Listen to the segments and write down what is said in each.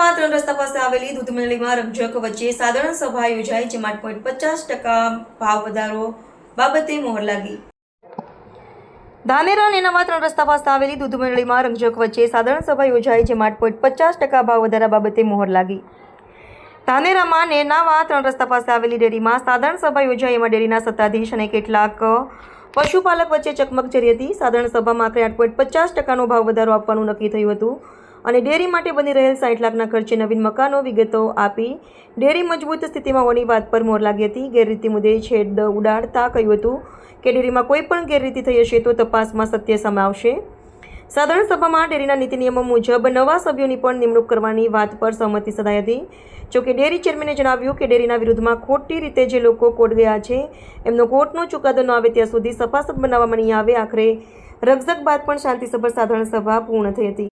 રસ્તા પાસે આવેલી દૂધ મંડળીમાં રમઝક વચ્ચે સાધારણ સભા યોજાઈ, જેમાં પોઈન્ટ પચાસ ટકા ભાવ વધારો બાબતે મોહર લાગી. ધાનેરા નેનામાં ત્રણ રસ્તા પાસે આવેલી દૂધ મંડળીમાં રંગજક વચ્ચે સાધારણ સભા યોજાઈ, જેમાં પોઈન્ટ પચાસ ટકા ભાવ વધારા બાબતે મોહર લાગી. ધાનેરામાં નેનાવા ત્રણ રસ્તા પાસે આવેલી ડેરીમાં સાધારણ સભા યોજાઈ, એમાં ડેરીના સત્તાધીશ અને કેટલાક પશુપાલક વચ્ચે ચકમક જરી હતી. સાધારણ સભામાં આખરે આઠ પોઈન્ટ પચાસ ટકાનો ભાવ વધારો આપવાનું નક્કી થયું હતું. અને ડેરી માટે બની રહેલ સાઠ લાખના ખર્ચે નવીન મકાનો, વિગતો આપી ડેરી મજબૂત સ્થિતિમાં હોવાની વાત પર મોર લાગી હતી. ગેરરીતિ મુદ્દે છેડ ઉડાડતા કહ્યું હતું કે ડેરીમાં કોઈ પણ ગેરરીતિ થઈ હશે તો તપાસમાં સત્ય સમાવશે સાધારણ સભામાં ડેરીના નીતિ નિયમો મુજબ નવા સભ્યોની પણ નિમણૂક કરવાની વાત પર સહમતિ સધાઈ હતી. જોકે ડેરી ચેરમેને જણાવ્યું કે ડેરીના વિરુદ્ધમાં ખોટી રીતે જે લોકો કોર્ટ ગયા છે, એમનો કોર્ટનો ચુકાદો ન આવે ત્યાં સુધી સભાસદ બનાવવામાં નહીં આવે. આખરે રગઝગ બાદ પણ શાંતિસભર સાધારણ સભા પૂર્ણ થઈ હતી.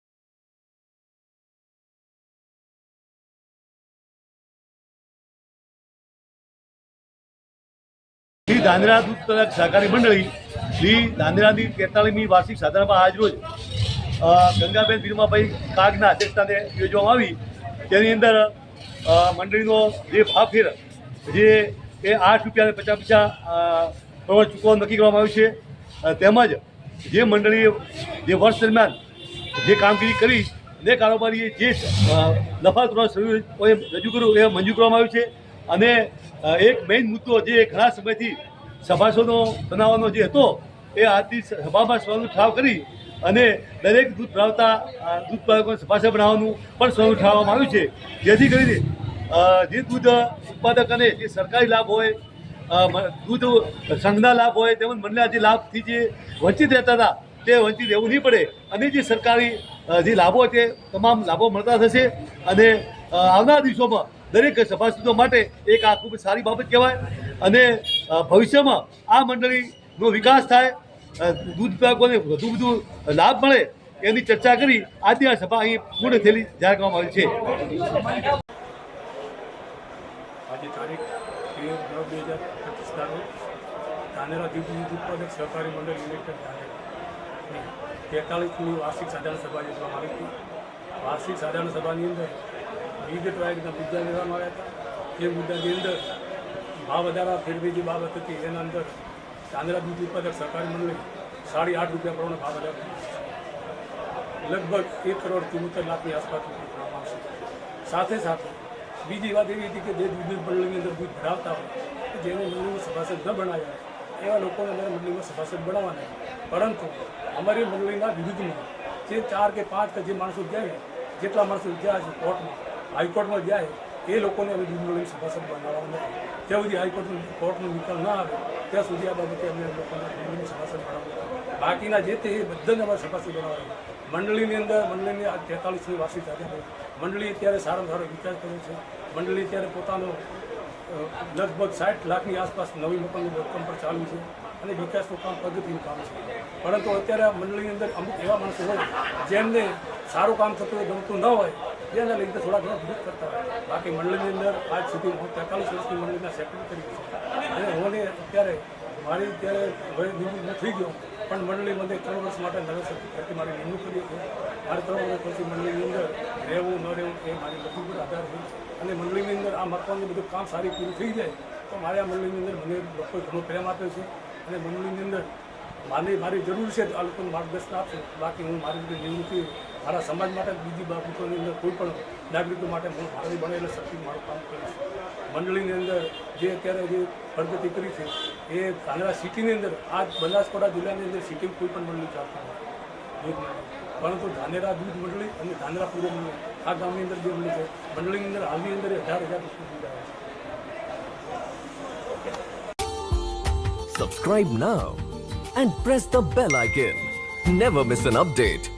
શ્રી ધાંધ્રા દૂધ સહકારી મંડળી શ્રી ધાંધ્રાની તેતાળીમી વાર્ષિક સાધારણમાં આજરોજ ગંગાબેન ભીરમાભાઈ કાગના અધ્યક્ષસ્થાને યોજવામાં આવી. તેની અંદર મંડળીનો જે ભાવ ફેર જે એ આઠ રૂપિયા પચાસ પૈસા અ, ચૂકવવાનું નક્કી કરવામાં આવ્યું છે. તેમજ જે મંડળીએ જે વર્ષ દરમિયાન જે કામગીરી કરી તે કારોબારીએ જે નફા ધોરણ રજૂ કર્યું એ મંજૂર કરવામાં આવ્યું છે. અને એક મેઇન મુદ્દો જે ઘણા સમયથી સભાસદો બનાવવાનો જે હતો, એ આજની સભામાં સ્વનું ઠાવ કરી અને દરેક દૂધ ભરાવતા દૂધ ઉત્પાદકોને સભાસદ બનાવવાનું પણ સ્વનું ઠાવવામાં આવ્યું છે. જેથી કરીને જે દૂધ ઉત્પાદક અને જે સરકારી લાભ હોય દૂધ સંઘના લાભ હોય, તેમજ મંડળના જે લાભથી જે વંચિત રહેતા હતા, તે વંચિત રહેવું નહીં પડે. અને જે સરકારી જે લાભો છે તમામ લાભો મળતા થશે. અને આવનારા દિવસોમાં દરેક સભાસદો માટે એક આ ખૂબ સારી બાબત કહેવાય. અને ભવિષ્યમાં આ મંડળીનો વિકાસ થાય દૂધ ઉત્પાદકોને વધુ વધુ લાભ મળે એની ચર્ચા કરી આજે આ સભા અહીં પૂર્ણ થયેલી જાહેર કરવામાં આવી છે. આજે તારીખ તેર બે હજાર પચીસના રોજ ધાનેરા દૂધ ઉત્પાદક સહકારી મંડળ લિમિટેડ ધાનેરા. વાર્ષિક સાધારણ સભા યોજવામાં આવી હતી. વાર્ષિક સાધારણ સભાની અંદર વિવિધ પ્રકારના મુદ્દા લેવામાં આવ્યા હતા. એ મુદ્દાની અંદર ભાવ વધારા ફેરવી જે બાબત હતી. એના અંદર ચાંદરા દૂધ ઉત્પાદક સહકારી મંડળે સાડી આઠ રૂપિયા પ્રમાણે ભાવ વધારો લગભગ એક કરોડ ચુમ્મોતેર લાખની આસપાસ સાથે સાથે બીજી વાત એવી હતી કે જે દૂધ મંડળીની અંદર દૂધ ભરાવતા હોય જેને મંડળીમાં સભાસદ ન બનાવ્યા એવા લોકોને અમારે મંડળીમાં સભાસદ બનાવવાના પરંતુ અમારી મંડળીના વિરુદ્ધમાં જે ચાર કે પાંચ કે જે માણસો ગયા જેટલા માણસો ગયા છે કોર્ટમાં હાઈકોર્ટમાં જાય, એ લોકોને દૂધ મંડળીની સભાસદ બનાવવા નથી. જ્યાં સુધી હાઈકોર્ટનો કોર્ટનો નિકાલ ના આવે, ત્યાં સુધી આ બાબતે અમે લોકોને મંડળીની સભાસદ બનાવવા બાકીના જે તે એ બધાને અમારે સભાસદ બનાવવા મંડળીની અંદર, મંડળીની આ તેતાલીસમી વાર્ષિક સાથે મંડળી અત્યારે સારામાં સારો વિકાસ કર્યો છે. મંડળી અત્યારે પોતાનો લગભગ સાઠ લાખની આસપાસ નવી મકાનનું બાંધકામ પર ચાલુ છે અને વિકાસનું કામ પદ્ધતિનું કામ છે. પરંતુ અત્યારે આ મંડળીની અંદર અમુક એવા માણસો હોય, જેમને સારું કામ થતું ગમતું ન હોય જેના લીધે થોડા ઘણા મદદ કરતા બાકી મંડળની અંદર આજ સુધી હું તેતાલીસ વર્ષની મંડળીના સેક્રેટરી છું. અને હું અત્યારે મારી અત્યારે વય નિવૃત્ત થઈ ગયો, પણ મંડળી મને ત્રણ વર્ષ માટે નવેસરથી ફરીથી મારી નિમણૂક કરી છે. મારે ત્રણ વર્ષ પછી મંડળીની અંદર રહેવું, ન રહેવું એ મારી લખી પર આધાર છે. અને મંડળીની અંદર આ મકાનનું બધું કામ સારી પૂરું થઈ જાય, તો મારે આ મંડળીની અંદર મને લોકોએ ઘણો પ્રેમ આપ્યો છે. અને મંડળીની અંદર મારી મારી જરૂર છે તો આ લોકોને માર્ગદર્શન આપશે. બાકી હું મારી રીતે નિવૃત્તિ મારા સમાજ માટે બીજી બાબતોની અંદર કોઈ પણ નાગરિકો માટે હું બને એટલે શક્તિ મારું કામ કરીશ મંડળીની અંદર જે અત્યારે જે પ્રગતિ કરી છે, એ ધાનેરા સિટીની અંદર, આ બનાસકાંઠા જિલ્લાની અંદર સિટી કોઈ પણ મંડળી ચાલતા નથી પરંતુ ધાનેરા દૂધ મંડળી અને ધાનેરા પૂર્વ મંડળી, આ ગામની અંદર જે મંડળી છે, મંડળીની અંદર હાલની અંદર અઢાર હજાર Subscribe now and press the bell icon. Never miss an update.